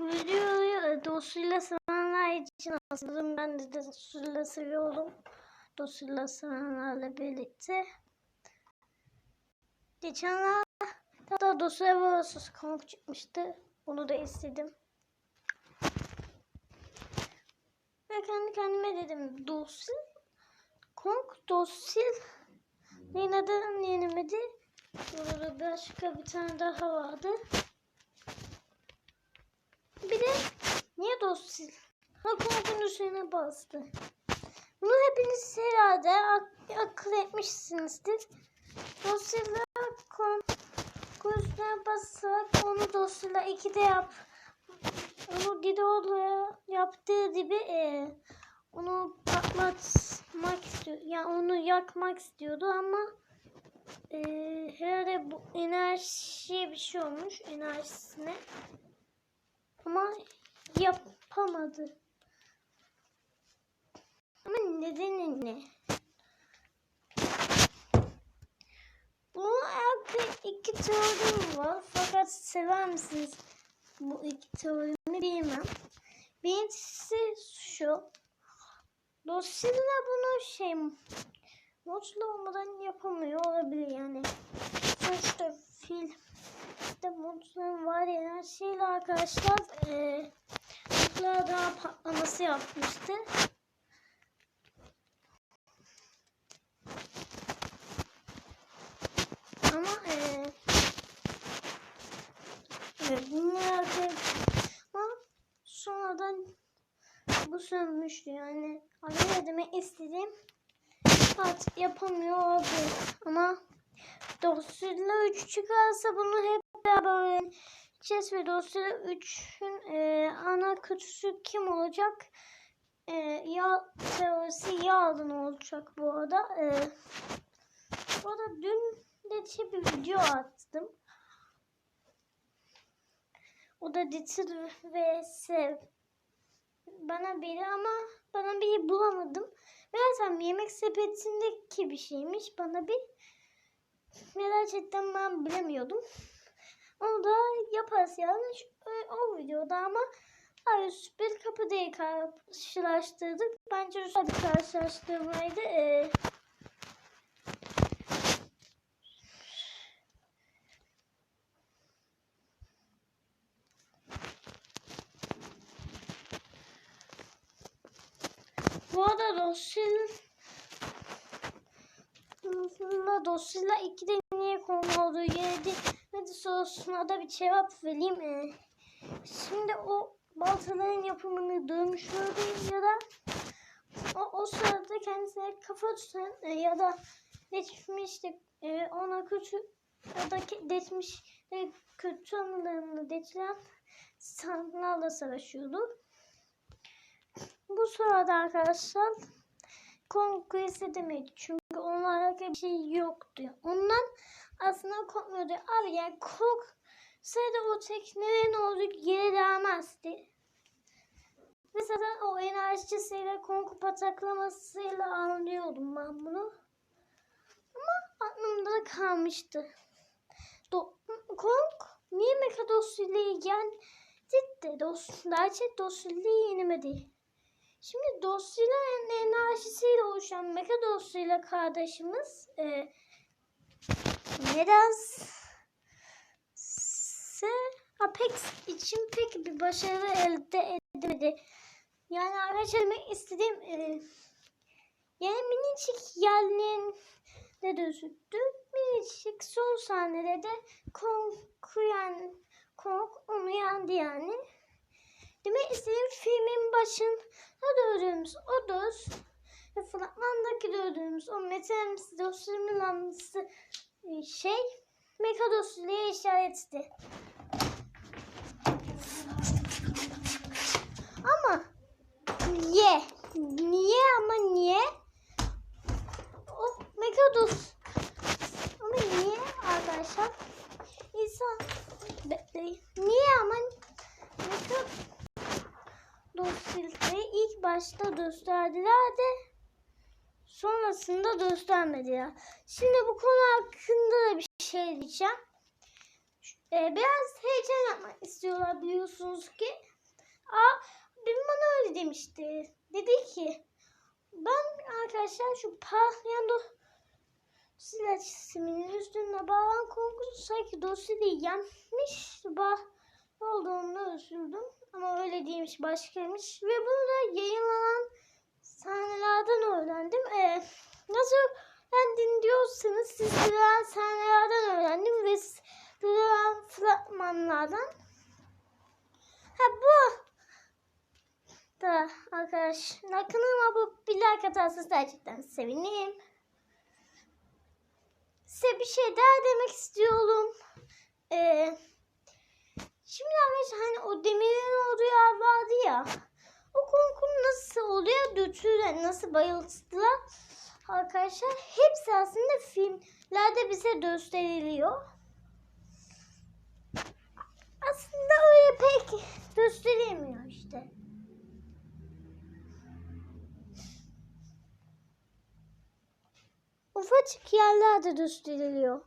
videoyu dosyayla sevenler için hazırladım. Ben de dosyayla seviyorum. Dosyayla sevenlerle birlikte. Geçenler hatta dosya varası konuk çıkmıştı. Onu da istedim. Ve kendi kendime dedim dosya konuk dosya ne neden yenemedi? Burada başka bir tane daha vardı. Bir de niye dosya? Ha konkun üzerine bastı. Bunu hepiniz herhalde ak akıl etmişsinizdir. Dosyayla konkun üzerine basarak onu dosyayla iki de yap. Onu Dido'la yaptığı gibi e, onu patlatmak istiyor. Yani onu yakmak istiyordu ama e, herhalde bu enerjiye bir şey olmuş enerjisine. Ama yapamadı. Ama nedeni ne? Bunun hakkında iki teorim var. Fakat sever misiniz bu iki teorimi bilmem. Birincisi şu. Dosyada bunu şey modlu olmadan yapamıyor olabilir yani. Sonuçta film de şeyle arkadaşlar e, nükleer daha patlaması yapmıştı. Ama e, evet, bunlar ama sonradan bu sönmüştü yani. Araya demek istediğim artık yapamıyor olabilir. Ama dosyayla 3 çıkarsa bunu hep beraber öğreneceğiz ve dosyayla 3'ün e, ana kötüsü kim olacak? E, yağ teorisi yağdan olacak bu arada. E, bu arada dün de şey bir video attım. O da Ditil ve Sev. Bana biri ama bana biri bulamadım. Meğersem yemek sepetindeki bir şeymiş. Bana bir gerçekten ben bilemiyordum. Onu da yaparız yani o, o videoda ama Ayus bir kapıdayı karşılaştırdık. Bence güzel bir karşılaştırmaydı. Ee, Bu arada dosyayla dosyayla iki de niye konu olduğu yedi de sorusuna da bir cevap vereyim. Ee, şimdi o baltaların yapımını durmuşlardı ya da o, o sırada kendisine kafa tutan e, ya da geçmişte ona kötü ya da geçmiş e, kötü anılarını geçiren sanlarla savaşıyordu. Bu sırada arkadaşlar Conquest edemedi. Çünkü onlarla bir şey yoktu. Ondan aslında korkmuyordu. Abi yani kork sayıda o teknelerin olduğu yere değmezdi. Ve zaten o enerjisiyle konku pataklamasıyla anlıyordum ben bunu. Ama aklımda kalmıştı. Do Kong niye Mekados'uyla ilgilen ciddi dost, gerçek dostuyla yenemedi. Şimdi dosyayla enerjisiyle oluşan meka dosyayla kardeşimiz e, neden Apex için pek bir başarı elde edemedi. Yani arkadaşlar istediğim e, yani minicik yerlerin de gözüktü. Minicik son sahnede de konkuyan konk onu yendi yani. Demek istediğim filmin başında gördüğümüz o doz ve fragmandaki gördüğümüz o metalimiz dosyamılamsı şey Mekados ile işaretli. Ama niye? Niye ama niye? O Mekados ama niye arkadaşlar? İnsan bekleyin. Niye ama Mekados dosyayı ilk başta gösterdiler de sonrasında göstermediler. Şimdi bu konu hakkında da bir şey diyeceğim. e, biraz heyecan yapmak istiyorlar biliyorsunuz ki. Aa, dün bana öyle demişti. Dedi ki ben arkadaşlar şu parlayan do cisminin üstünde bağlan konkursu sanki dosyada yenmiş bağ olduğunu üzüldüm. Ama öyle değilmiş başkaymış. Ve bunu da yayınlanan sahnelerden öğrendim. Ee, nasıl öğrendin diyorsanız sizlerden sahnelerden öğrendim ve sizlerden fragmanlardan. Ha bu da arkadaşlar kanalıma bu bir like atarsanız gerçekten sevinirim. Size bir şey daha demek istiyorum. Ee, şimdi arkadaşlar hani o demirin olduğu yer vardı ya. O konkur nasıl oluyor? Götürülen nasıl bayılttılar? Arkadaşlar hepsi aslında filmlerde bize gösteriliyor. Aslında öyle pek gösterilmiyor işte. Ufacık yerlerde gösteriliyor.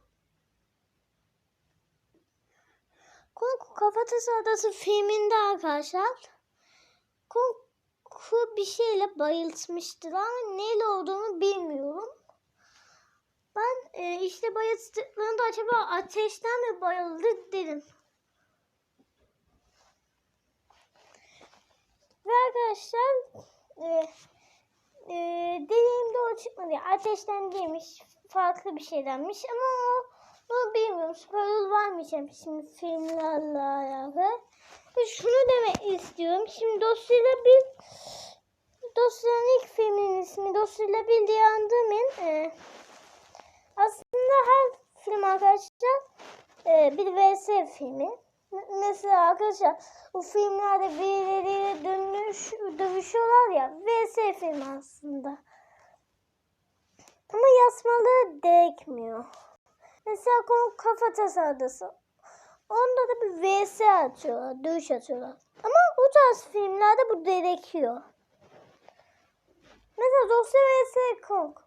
Konku Kafatası Adası filminde arkadaşlar Konku bir şeyle bayıltmıştır ama neyle olduğunu bilmiyorum. Ben e, işte bayılttıklarında acaba ateşten mi bayıldı dedim. Ve arkadaşlar e, e, dediğimde o çıkmadı. Ateşten değilmiş. Farklı bir şeydenmiş ama o, onu bilmiyorum. Spoiler vermeyeceğim şimdi filmlerle alakalı. Şunu demek istiyorum. Şimdi dosyayla bir dosyanın ilk filmin ismi dosyayla bir diye e, aslında her film arkadaşlar e, bir vs filmi. Mesela arkadaşlar bu filmlerde birileriyle dönüş, dövüşüyorlar ya vs film aslında. Ama yazmaları gerekmiyor. Mesela konu kafa tasarlısı. Onda da bir vs atıyorlar, dövüş atıyorlar. Ama bu tarz filmlerde bu gerekiyor. Mesela dosya vs Kong.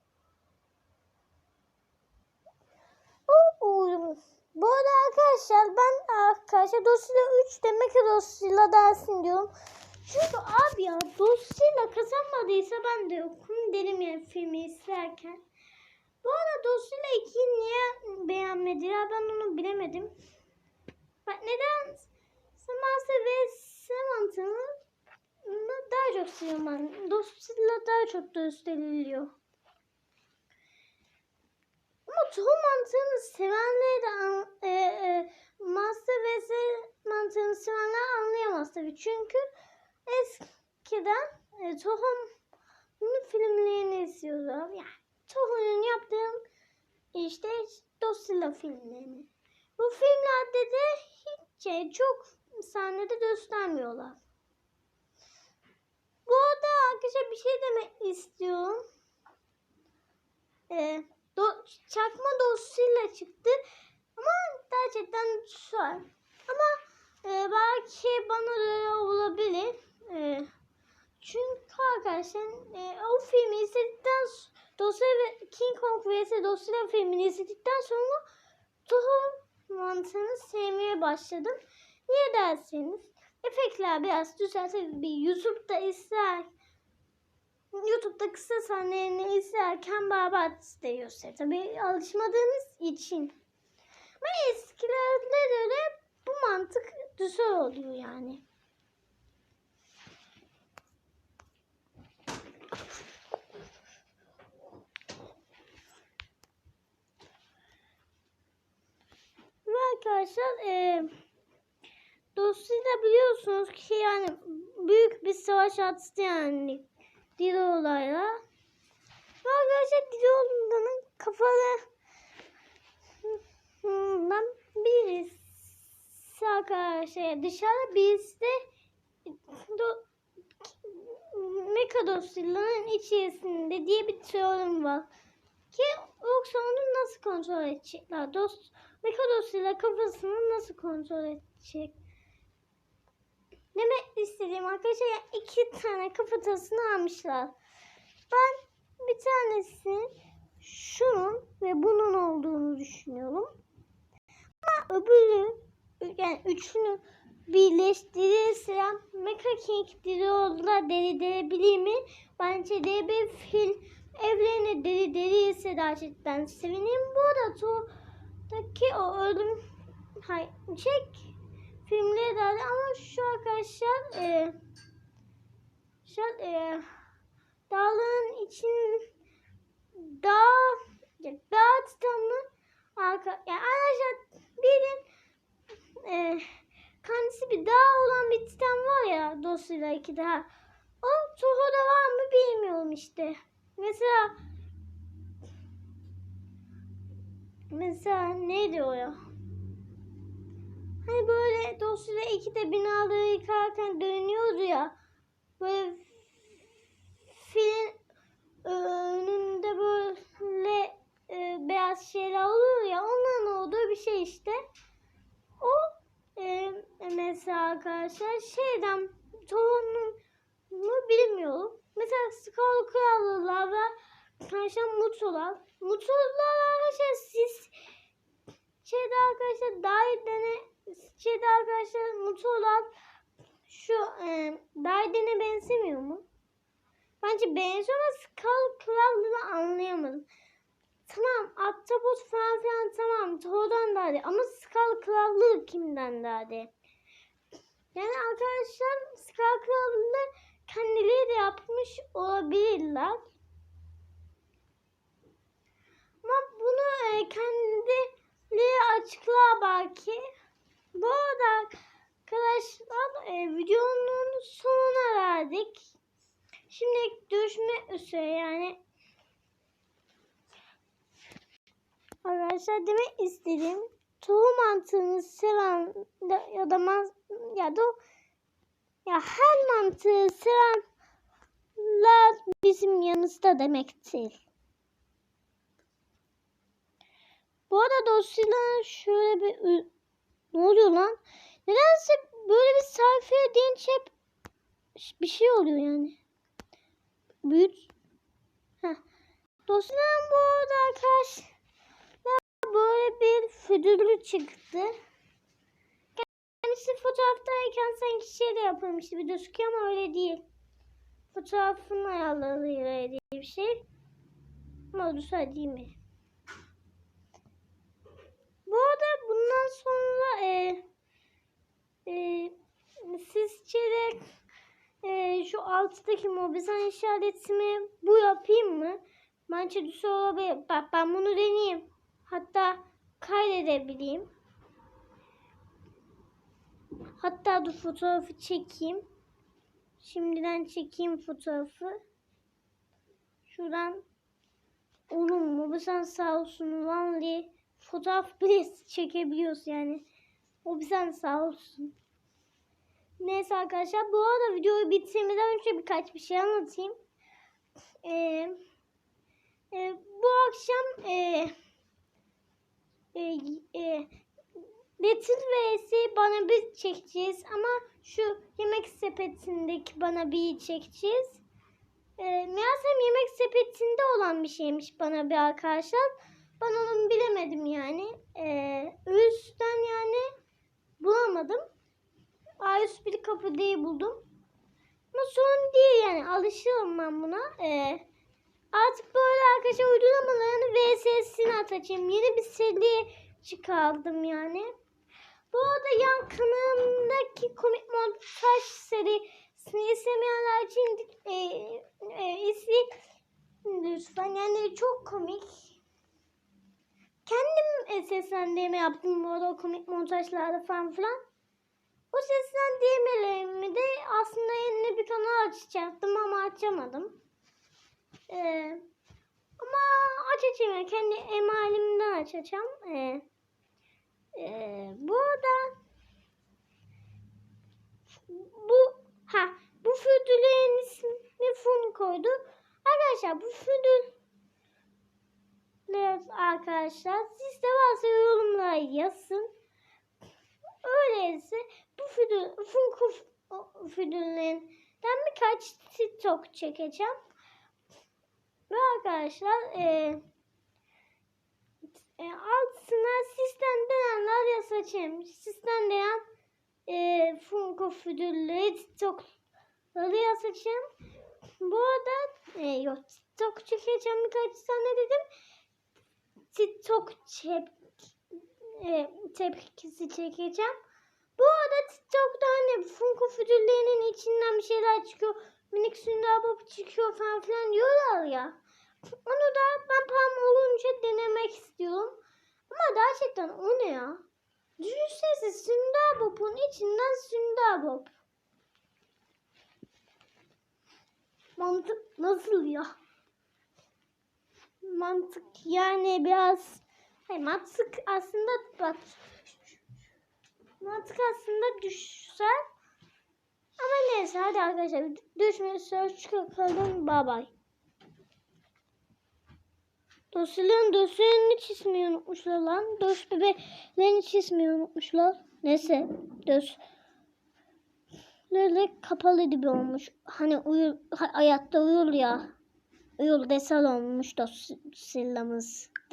O uyum. Bu arada arkadaşlar ben arkadaşlar dosyayla 3 demek ki dosyayla dersin diyorum. Çünkü abi ya dosyayla kazanmadıysa ben de yokum derim yani filmi izlerken. Bu arada dosyayla 2'yi niye beğenmediler ben onu bilemedim. Bak neden Samasa ve Samanta'nın daha çok seviyorum ben. Dosyayla daha çok gösteriliyor. Ama tohum mantığını sevenler de an, e, e, ve se mantığını sevenler anlayamaz tabii. Çünkü eskiden e, tohum filmlerini izliyorlar. Yani tohumun yaptığım işte Dosilla filmlerini. Bu filmlerde de şey, çok sahnede göstermiyorlar. Bu arada arkadaşlar bir şey demek istiyorum. Ee, do, çakma dosyayla çıktı. Ama gerçekten güzel. Ama e, belki bana da olabilir. E, çünkü arkadaşlar e, o filmi izledikten dosya ve King Kong vs. Dosya filmini izledikten sonra tohum mantığını sevmeye başladım. Niye derseniz efektler biraz düzelse bir YouTube'da izler YouTube'da kısa sahnelerini izlerken beraber de gösterir. Tabii alışmadığınız için. Ama eskilerde göre bu mantık güzel oluyor yani. Ve arkadaşlar e, dolayısıyla biliyorsunuz ki yani büyük bir savaş attı yani Dilo'layla. Ve arkadaşlar Dilo'ların kafalarından birisi arkadaşlar dışarı birisi de do, Mekadosilla'nın içerisinde diye bir teorim var. Ki yoksa onu nasıl kontrol edecekler? Dost Mekadosilla kafasını nasıl kontrol edecek? Demek istediğim arkadaşlar yani iki tane kafatasını almışlar. Ben bir tanesinin şunun ve bunun olduğunu düşünüyorum. Ama öbürü üçünü birleştirirse Mecha King deri oldular deri derebilir mi? Bence de bir fil evlerine deri deri ise gerçekten sevinirim. Bu arada Thor'daki o ölüm hay, çek. Filmleri de var ama şu arkadaşlar e, şu e, dağların için dağ ya, dağ titanı arka ya arkadaşlar bilin e, kendisi bir dağ olan bir titan var ya dosyada iki daha. O Toho'da var mı bilmiyorum işte. Mesela mesela neydi o ya Hani böyle dosyada iki de binaları yıkarken dönüyordu ya. Böyle filin önünde böyle e, beyaz şeyler oluyor ya. Onların olduğu bir şey işte. O e, mesela arkadaşlar şeyden tohumunu bilmiyorum. Mesela Skull Krallılar ve arkadaşlar Mutolar. Mutolar arkadaşlar siz şeyde arkadaşlar dairene şeyde arkadaşlar mutlu olan şu e, Daiden'e benzemiyor mu? Bence benziyor ama Skull Cloud'ını anlayamadım. Tamam Octopus falan filan tamam Thor'dan derdi ama Skull Cloud'lı kimden derdi? Yani arkadaşlar Skull Cloud'lı kendileri de yapmış olabilirler. Ama bunu e, kendileri açıklar belki. Bu arada arkadaşlar e, videonun sonuna geldik. Şimdi görüşmek üzere yani. Arkadaşlar demek istedim. Tohum mantığını seven ya da man, ya da ya her mantığı sevenler bizim yanımızda demektir. Bu arada dosyalar şöyle bir ne oluyor lan? Nedense böyle bir sayfaya deyince hep bir şey oluyor yani. Büyüt. Heh. Dosyadan bu arada arkadaşlar böyle bir füdürlü çıktı. Kendisi fotoğraftayken sanki şey de yapılmıştı bir gözüküyor ama öyle değil. Fotoğrafın ayarlarıyla diye bir şey. Ama o da değil mi? Bu bundan sonra e, e, sizce de e, şu alttaki mobilizan işaretimi bu yapayım mı? Bence düz olabilir. Bak ben bunu deneyeyim. Hatta kaydedebileyim. Hatta dur fotoğrafı çekeyim. Şimdiden çekeyim fotoğrafı. Şuradan Oğlum mobilizan sağ olsun. Vallahi fotoğraf bile çekebiliyoruz yani. O bizden sağ olsun. Neyse arkadaşlar bu arada videoyu bitirmeden önce birkaç bir şey anlatayım. Ee, e, bu akşam e, e, e, Little vs bana bir çekeceğiz ama şu yemek sepetindeki bana bir çekeceğiz. E, meğersem yemek sepetinde olan bir şeymiş bana bir arkadaşlar. Ben onu bilemedim yani. Ee, üstten yani bulamadım. A101 bir kapı diye buldum. Ama sorun değil yani. Alışırım ben buna. Ee, artık böyle arkadaşlar uygulamalarını VSS'ini atacağım. Yeni bir seri çıkardım yani. Bu arada yan kanalımdaki komik montaj serisini istemeyenler için e, e, izleyin lütfen. Yani çok komik. Kendim e, seslendirme yaptım bu arada komik montajlarda falan filan. O seslendirmelerimi de aslında yeni bir kanal açacaktım ama açamadım. Ee, ama açacağım yani kendi emalimden açacağım. Ee, e, bu arada bu ha bu füdülerin ismini Fun koydu. Arkadaşlar bu füdül Evet arkadaşlar siz de varsa yorumlara yazın. Öyleyse bu füdül, Funko füdüllerinden birkaç TikTok çekeceğim. Ve arkadaşlar e, e, altına sistem denenler yazacağım. Sistem denen e, Funko Fidülleri TikTok'ları yazacağım. Bu arada e, yok TikTok çekeceğim birkaç tane dedim. TikTok çep, e, tepkisi çekeceğim. Bu arada TikTok'ta hani Funko Fidüllerinin içinden bir şeyler çıkıyor. Minik sünder baba çıkıyor falan filan diyorlar ya. Onu da ben param olunca denemek istiyorum. Ama gerçekten o ne ya? Düşünsenize Sünder Bob'un içinden Sünder Bob. Mantık nasıl ya? Mantık yani biraz... Hayır, mantık aslında bak... Mantık aslında düşsel. Ama neyse hadi arkadaşlar düşmüyorsa çıkalım. Bye bye. Dosyaların dosyalarını ismini unutmuşlar lan. Dos bebeklerini hiç ismini unutmuşlar. Neyse. Dos. Böyle kapalı gibi olmuş. Hani uyur, hayatta uyur ya. Uyur desel olmuş dosyalarımız.